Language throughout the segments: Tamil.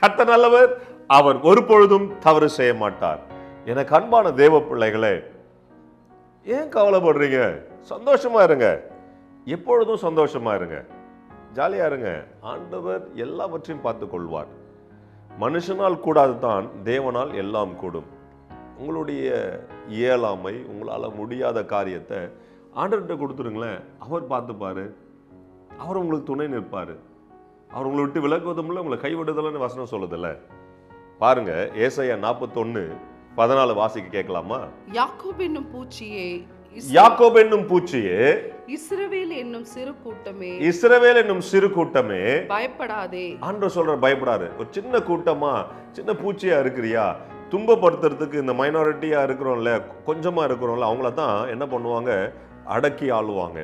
கத்த நல்லவர். அவர் ஒரு பொழுதும் தவறு செய்ய மாட்டார். எனக்கு அன்பான தேவ பிள்ளைகளே ஏன் கவலைப்படுறீங்க? சந்தோஷமா இருங்க. எப்பொழுதும் சந்தோஷமா இருங்க. ஜாலியா இருங்க. ஆண்டவர் எல்லாவற்றையும் பார்த்துக் கொள்வார் மனுஷனால் கூடாது தான் தேவனால் எல்லாம் கூடும். உங்களுடைய இயலாமை உங்களால் முடியாத காரியத்தை ஆண்டவர்கிட்ட கொடுத்துருங்களேன். அவர் பார்த்துப்பாரு. அவர் உங்களுக்கு துணை நிற்பாரு. அவர் உங்களை விட்டு விலகுவதும் இல்லை உங்களை கைவிடுதல்னு வசனம் சொல்லுதில்ல. பாருங்க ஏசையா நாற்பத்தொன்னு பதினாலு வாசிக்க கேட்கலாமா? யாக்கோப் என்னும் பூச்சியே யாக்கோப் என்னும் பூச்சியே இஸ்ரவேல் என்னும் சிறு கூட்டமே இஸ்ரவேல் என்னும் சிறு கூட்டமே பயப்படாதே. ஆண்டவர் சொல்ற பயப்படாது. ஒரு சின்ன கூட்டமா சின்ன பூச்சியா இருக்கிறியா? துன்பப்படுத்துறதுக்கு இந்த மைனாரிட்டியா இருக்கிறோம்ல கொஞ்சமா இருக்கிறோம்ல அவங்கள தான் என்ன பண்ணுவாங்க? அடக்கி ஆளுவாங்க.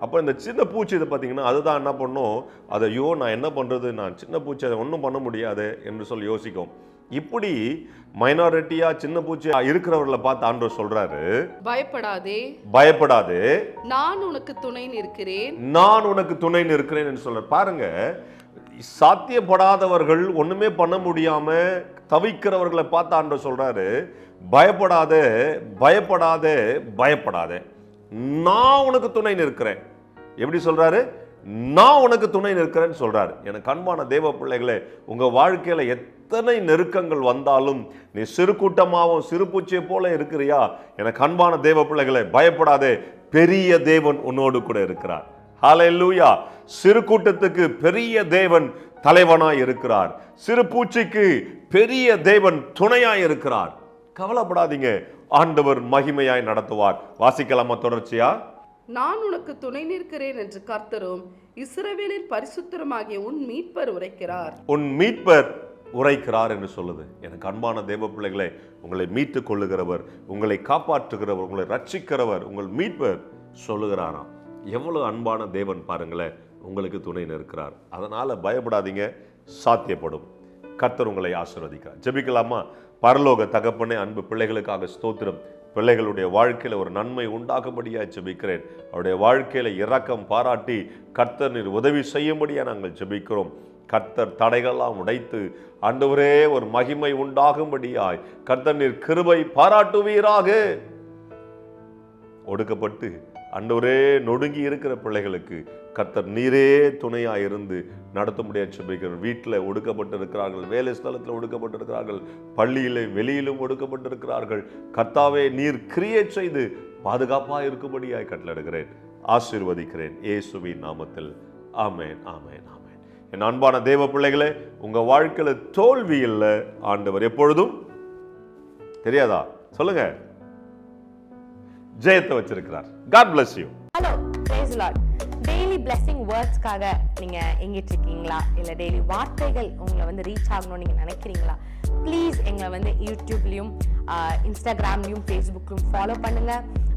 அப்போ இந்த சின்ன பூச்சி இதை பார்த்தீங்கன்னா அதுதான் என்ன பண்ணும்? அதை ஐயோ நான் என்ன பண்ணுறது நான் சின்ன பூச்சி அதை ஒன்றும் பண்ண முடியாது என்று சொல்லி யோசிக்கும். இப்படி மைனாரிட்டியா சின்ன பூச்சியா இருக்கிறவர்களை பார்த்து ஆண்டவர் சொல்றாரு. பயப்படாதே. பயப்படாது. நான் உனக்கு துணை நிற்கிறேன். நான் உனக்கு துணை நிற்கிறேன் என்று சொல்ற பாருங்க சாத்தியப்படாதவர்கள் ஒன்றுமே பண்ண முடியாமல் தவிக்கிறவர்களை பார்த்து ஆண்டவர் சொல்கிறாரு பயப்படாத பயப்படாத பயப்படாத. நான் உனக்கு துணை நிற்கிறேன். எப்படி சொல்கிறாரு நான் உனக்கு துணை நிற்கிறேன்னு சொல்கிறார் எனக்கு அன்பான தேவ பிள்ளைகளே உங்கள் வாழ்க்கையில் எத்தனை நெருக்கங்கள் வந்தாலும் நீ சிறு கூட்டமாகவும் சிறு பூச்சியை போல இருக்கிறியா? எனக்கு அன்பான தேவ பிள்ளைகளை பயப்படாதே. பெரிய தேவன் உன்னோடு கூட இருக்கிறார். ஹalleluya. சிறு கூட்டத்துக்கு பெரிய தேவன் தலைவனாய் இருக்கிறார். சிறு பூச்சிக்கு பெரிய தேவன் துணையாய் இருக்கிறார். கவலைப்படாதீங்க. ஆண்டவர் மகிமையாய் நடத்துவார். வாசிக்கலாமா தொடர்ச்சியா? நான் உனக்கு துணை நிற்கிறேன் என்று கர்த்தரும் இஸ்ரவேலின் பரிசுத்தருமாகிய உன் மீட்பர் உரைக்கிறார். உன் மீட்பர் உரைக்கிறார் என்று சொல்லுது. எனக்கு அன்பான தேவ பிள்ளைகளே உங்களை மீட்டுக் கொள்ளுகிறவர் உங்களை காப்பாற்றுகிறவர் உங்களை ரட்சிக்கிறவர் உங்கள் மீட்பர் சொல்லுகிறாராம். எவ்வளவு அன்பான தேவன் பாருங்களேன் உங்களுக்கு துணை நிற்கிறார். அதனால் பயப்படாதீங்க சாத்தியப்படும். கர்த்தர் உங்களை ஆசிர்வதிக்கிறார். ஜெபிக்கலாமா? பரலோக தகப்பனே அன்பு பிள்ளைகளுக்காக ஸ்தோத்திரம். பிள்ளைகளுடைய வாழ்க்கையில ஒரு நன்மை உண்டாகும்படியாக ஜெபிக்கிறேன். அவருடைய வாழ்க்கையில இரக்கம் பாராட்டி கர்த்தர் நீர் உதவி செய்யும்படியாக நாங்கள் ஜெபிக்கிறோம். கர்த்தர் தடைகளெல்லாம் உடைத்து ஆண்டவரே ஒரு மகிமை உண்டாகும்படியாய் கர்த்தர் நீர் கிருபை பாராட்டுவீராக. ஒடுக்கப்பட்டு அண்டவரே நொடுங்கி இருக்கிற பிள்ளைகளுக்கு கர்த்தர் நீரே துணையாக இருந்து நடத்த முடியாது சொல்லிக்கிறார் வீட்டில் ஒடுக்கப்பட்டு இருக்கிறார்கள் வேலை ஸ்தலத்தில் ஒடுக்கப்பட்டு இருக்கிறார்கள் பள்ளியிலே வெளியிலும் ஒடுக்கப்பட்டு இருக்கிறார்கள் கர்த்தாவே நீர் கிரியேட் செய்து பாதுகாப்பாக இருக்கும்படியாய் கட்டளடுகிறேன் ஆசீர்வதிக்கிறேன். ஏசுவின் நாமத்தில். ஆமேன் ஆமேன் ஆமேன். என் அன்பான தேவ பிள்ளைகளே உங்கள் வாழ்க்கையில் தோல்வி இல்லை. ஆண்டவர் எப்பொழுதும் தெரியாதா? சொல்லுங்கள் ஜெயத்தை வச்சிருக்கிறார். God bless you hello praise Lord daily blessing வேர்ட்ஸ்க்காக நீங்கள் எங்கிட்டு இருக்கீங்களா இல்லை டெய்லி வார்த்தைகள் உங்களை வந்து ரீச் ஆகணும்னு நீங்கள் நினைக்கிறீங்களா? ப்ளீஸ் எங்களை வந்து யூடியூப்லேயும் இன்ஸ்டாகிராம்லேயும் ஃபேஸ்புக்லையும் ஃபாலோ பண்ணுங்கள்